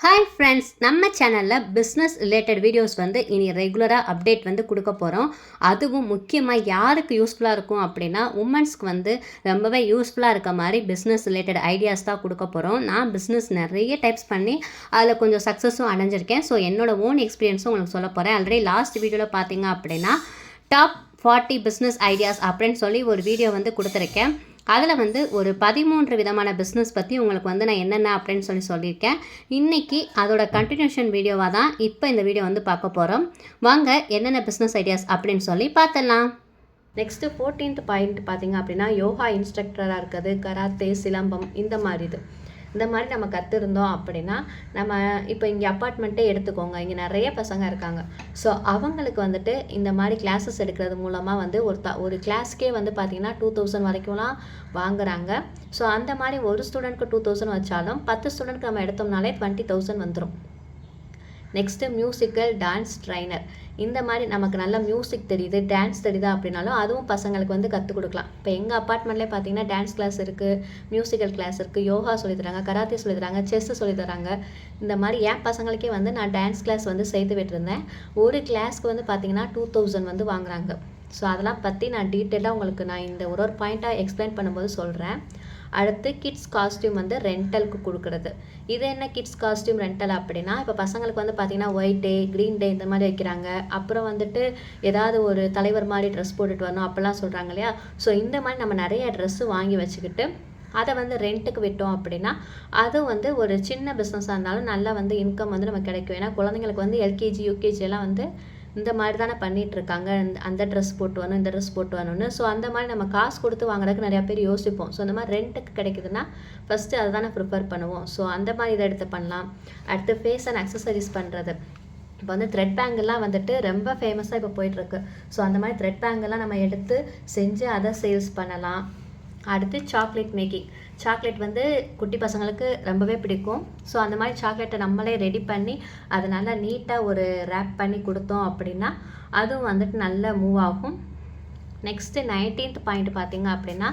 Hi friends நம்ம சேனலில் business related videos வந்து இனி ரெகுலராக அப்டேட் வந்து கொடுக்க போகிறோம் அதுவும் முக்கியமாக யாருக்கு யூஸ்ஃபுல்லாக இருக்கும் அப்படின்னா உமன்ஸ்க்கு வந்து ரொம்பவே யூஸ்ஃபுல்லாக இருக்க மாதிரி பிஸ்னஸ் ரிலேட்டட் ஐடியாஸ் தான் கொடுக்க போகிறோம் நான் பிஸ்னஸ் நிறைய டைப்ஸ் பண்ணி அதில் கொஞ்சம் சக்ஸஸும் அடைஞ்சிருக்கேன். ஸோ என்னோடய ஓன் எக்ஸ்பீரியன்ஸும் உங்களுக்கு சொல்ல போகிறேன் ஆல்ரெடி லாஸ்ட் வீடியோவில் பார்த்தீங்க அப்படின்னா டாப் ஃபார்ட்டி பிஸ்னஸ் ஐடியாஸ் அப்படின்னு சொல்லி ஒரு வீடியோ வந்து கொடுத்துருக்கேன். அதில் வந்து ஒரு பதிமூன்று விதமான பிஸ்னஸ் பற்றி உங்களுக்கு வந்து நான் என்னென்ன அப்படின்னு சொல்லி சொல்லியிருக்கேன். இன்றைக்கி அதோட கண்டினியூஷன் வீடியோவாக தான் இப்போ இந்த வீடியோ வந்து பார்க்க போகிறோம் வாங்க என்னென்ன பிஸ்னஸ் ஐடியாஸ் அப்படின்னு சொல்லி பார்த்துடலாம். நெக்ஸ்ட்டு ஃபோர்டீன்த் பாயிண்ட் பார்த்தீங்க அப்படின்னா யோகா இன்ஸ்ட்ரக்டராக இருக்கிறது கராத்தே சிலம்பம் இந்த மாதிரி இது. இந்த மாதிரி நம்ம கற்றுருந்தோம் அப்படின்னா நம்ம இப்போ இங்கே அப்பார்ட்மெண்ட்டே எடுத்துக்கோங்க. இங்கே நிறைய பசங்க இருக்காங்க. ஸோ அவங்களுக்கு வந்துட்டு இந்த மாதிரி கிளாஸஸ் எடுக்கிறது மூலமாக வந்து ஒரு த ஒரு கிளாஸ்க்கே வந்து பார்த்திங்கன்னா டூ தௌசண்ட் வரைக்கும்லாம் வாங்குறாங்க. ஸோ அந்த மாதிரி ஒரு ஸ்டூடெண்ட்க்கு டூ தௌசண்ட் வச்சாலும் பத்து ஸ்டூடெண்ட்க்கு நம்ம எடுத்தோம்னாலே டுவெண்ட்டி தௌசண்ட் வந்துடும் நெக்ஸ்ட்டு மியூசிக்கல் டான்ஸ் ட்ரைனர் இந்த மாதிரி நமக்கு நல்ல மியூசிக் தெரியுது டான்ஸ் தெரியுதா அப்படின்னாலும் அதுவும் பசங்களுக்கு வந்து கற்றுக் கொடுக்கலாம். இப்போ எங்கள் அப்பார்ட்மெண்ட்லேயே பார்த்தீங்கன்னா டான்ஸ் கிளாஸ் இருக்குது மியூசிக்கல் கிளாஸ் இருக்குது யோகா சொல்லித்தராங்க கராத்தே சொல்லித்தராங்க செஸ்ஸு சொல்லித்தராங்க இந்த மாதிரி என் பசங்களுக்கே வந்து நான் டான்ஸ் கிளாஸ் வந்து சேர்த்து விட்டுருந்தேன். ஒரு கிளாஸ்க்கு வந்து பார்த்தீங்கன்னா டூ தௌசண்ட் வந்து வாங்குறாங்க. ஸோ அதெல்லாம் பற்றி நான் டீட்டெயிலாக உங்களுக்கு நான் இந்த ஒரு ஒரு பாயிண்ட்டாக எக்ஸ்பிளைன் பண்ணும்போது சொல்கிறேன் அடுத்து கிட்ஸ் காஸ்டியூம் வந்து ரெண்டலுக்கு கொடுக்குறது. இது என்ன கிட்ஸ் காஸ்டியூம் ரெண்டல் அப்படின்னா இப்போ பசங்களுக்கு வந்து பார்த்திங்கன்னா ஒயிட் டே க்ரீன் டே இந்த மாதிரி வைக்கிறாங்க. அப்புறம் வந்துட்டு ஏதாவது ஒரு தலைவர் மாதிரி ட்ரெஸ் போட்டுட்டு வரணும் அப்படிலாம் சொல்கிறாங்க இல்லையா? ஸோ இந்த மாதிரி நம்ம நிறைய ட்ரெஸ்ஸு வாங்கி வச்சுக்கிட்டு அதை வந்து ரெண்ட்டுக்கு விட்டோம் அப்படின்னா அது வந்து ஒரு சின்ன பிஸ்னஸாக இருந்தாலும் நல்லா வந்து இன்கம் வந்து நமக்கு கிடைக்கும். ஏன்னா குழந்தைங்களுக்கு வந்து எல்கேஜி யூகேஜி எல்லாம் வந்து இந்த மாதிரி தானே பண்ணிகிட்ருக்காங்க அந்த ட்ரெஸ் போட்டு வரணும் இந்த ட்ரெஸ் போட்டு வரணும்னு ஸோ அந்த மாதிரி நம்ம காசு கொடுத்து வாங்குறதுக்கு நிறையா பேர் யோசிப்போம். ஸோ அந்த மாதிரி ரெண்ட்டுக்கு கிடைக்குதுன்னா ஃபஸ்ட்டு அதை தானே ப்ரிஃபர் பண்ணுவோம். ஸோ அந்த மாதிரி இதை எடுத்து பண்ணலாம். அடுத்து ஃபேஸ் அண்ட் அக்சசரிஸ் பண்ணுறது இப்போ வந்து த்ரெட் பேங்கெல்லாம் வந்துட்டு ரொம்ப ஃபேமஸாக இப்போ போயிட்டுருக்கு. ஸோ அந்த மாதிரி த்ரெட் பேங்கெல்லாம் நம்ம எடுத்து செஞ்சு அதை சேல்ஸ் பண்ணலாம். அடுத்து சாக்லேட் மேக்கிங் சாக்லேட் வந்து குட்டி பசங்களுக்கு ரொம்பவே பிடிக்கும். ஸோ அந்த மாதிரி சாக்லேட்டை நம்மளே ரெடி பண்ணி அதை நல்லா நீட்டாக ஒரு ரேப் பண்ணி கொடுத்தோம் அப்படின்னா அதுவும் வந்துட்டு நல்லா மூவ் ஆகும். நெக்ஸ்ட்டு நைன்டீன்த் பாயிண்ட் பார்த்தீங்க அப்படின்னா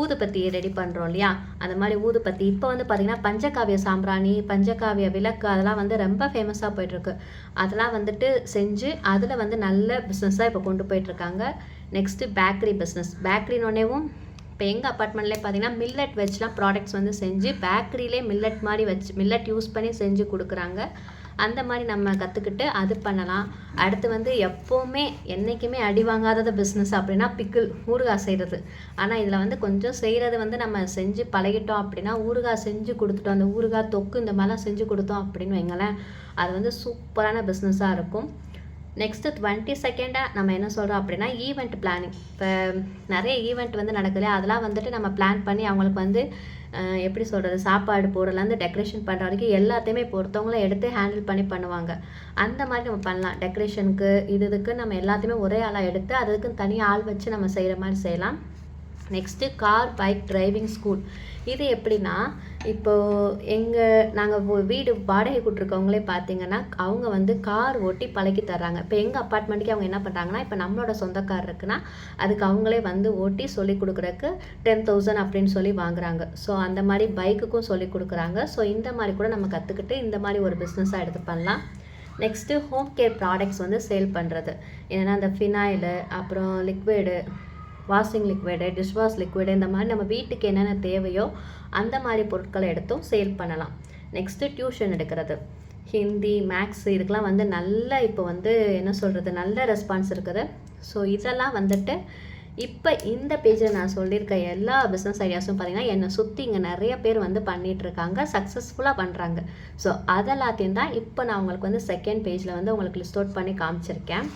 ஊதுபத்தி ரெடி பண்ணுறோம் இல்லையா? அந்த மாதிரி ஊதுபத்தி. இப்போ வந்து பார்த்திங்கன்னா பஞ்சகாவிய சாம்பிராணி பஞ்சகாவிய விளக்கு அதெல்லாம் வந்து ரொம்ப ஃபேமஸாக போயிட்டுருக்கு. அதெல்லாம் வந்துட்டு செஞ்சு அதில் வந்து நல்ல பிஸ்னஸாக இப்போ கொண்டு போயிட்டுருக்காங்க. நெக்ஸ்ட்டு பேக்கரி பிஸ்னஸ் பேக்கரினோடனேவும் இப்போ எங்கள் அப்பார்ட்மெண்ட்லேயே பார்த்தீங்கன்னா மில்லட் வச்சுலாம் ப்ராடக்ட்ஸ் வந்து செஞ்சு பேக்கரியிலே மில்லட் மாதிரி வச்சு மில்லட் யூஸ் பண்ணி செஞ்சு கொடுக்குறாங்க. அந்த மாதிரி நம்ம கற்றுக்கிட்டு அது பண்ணலாம். அடுத்து வந்து எப்போவுமே என்றைக்குமே அடி வாங்காதது பிஸ்னஸ் அப்படின்னா பிக்கிள் ஊறுகாய் செய்கிறது ஆனால் இதில் வந்து கொஞ்சம் செய்கிறது வந்து நம்ம செஞ்சு பழகிட்டோம் அப்படின்னா ஊறுகாய் செஞ்சு கொடுத்துட்டோம் அந்த ஊறுகாய் தொக்கு இந்த மாதிரிலாம் செஞ்சு கொடுத்தோம் அப்படின்னு வைங்களேன் அது வந்து சூப்பரான பிஸ்னஸாக இருக்கும். நெக்ஸ்ட்டு டுவெண்ட்டி செகண்டாக நம்ம என்ன சொல்கிறோம் அப்படின்னா ஈவெண்ட் பிளானிங் இப்போ நிறைய ஈவெண்ட் வந்து நடக்குது அதெல்லாம் வந்துட்டு நம்ம பிளான் பண்ணி அவங்களுக்கு வந்து எப்படி சொல்கிறது சாப்பாடு போடுறதுலேருந்து டெக்கரேஷன் பண்ணுற வரைக்கும் எல்லாத்தையுமே பொறுத்தவங்களும் எடுத்து ஹேண்டில் பண்ணி பண்ணுவாங்க. அந்த மாதிரி நம்ம பண்ணலாம். டெக்கரேஷனுக்கு இது இதுக்கு நம்ம எல்லாத்தையுமே ஒரே ஆளாக எடுத்து அதுக்குன்னு தனியாக ஆள் வச்சு நம்ம செய்கிற மாதிரி செய்யலாம். Next car bike driving school இது எப்படின்னா இப்போது எங்கள் நாங்கள் வீடு வாடகை கொடுத்துருக்கவங்களே பார்த்தீங்கன்னா அவங்க வந்து கார் ஓட்டி பழக்கி தர்றாங்க. இப்போ எங்கள் அப்பார்ட்மெண்ட்டுக்கு அவங்க என்ன பண்ணுறாங்கன்னா இப்போ நம்மளோட சொந்த கார் இருக்குன்னா அதுக்கு அவங்களே வந்து ஓட்டி சொல்லி கொடுக்குறக்கு டென் தௌசண்ட் அப்படின்னு சொல்லி வாங்குறாங்க. ஸோ அந்த மாதிரி பைக்குக்கும் சொல்லி கொடுக்குறாங்க. ஸோ இந்த மாதிரி கூட நம்ம கற்றுக்கிட்டு இந்த மாதிரி ஒரு பிஸ்னஸாக எடுத்து பண்ணலாம். நெக்ஸ்ட்டு ஹோம் கேர் ப்ராடக்ட்ஸ் வந்து சேல் பண்ணுறது என்னென்னா அந்த ஃபினாயிலு அப்புறம் liquid washing liquid dishwash liquid இந்த மாதிரி நம்ம வீட்டுக்கு என்னென்ன தேவையோ அந்த மாதிரி பொருட்களை எடுத்தும் சேல் பண்ணலாம். நெக்ஸ்ட்டு டியூஷன் எடுக்கிறது. ஹிந்தி மேக்ஸ் இதுக்கெலாம் வந்து நல்ல இப்போ வந்து என்ன சொல்கிறது நல்ல ரெஸ்பான்ஸ் இருக்குது. ஸோ இதெல்லாம் வந்துட்டு இப்போ இந்த பேஜில் நான் சொல்லியிருக்க எல்லா பிஸ்னஸ் ஐடியாஸும் பார்த்தீங்கன்னா என்னை சுற்றி இங்கே நிறைய பேர் வந்து பண்ணிகிட்ருக்காங்க சக்ஸஸ்ஃபுல்லாக பண்ணுறாங்க ஸோ அதெல்லாத்தையும் தான் இப்போ நான் உங்களுக்கு வந்து செகண்ட் பேஜில் வந்து உங்களுக்கு லிஸ்ட் அவுட் பண்ணி காமிச்சிருக்கேன்.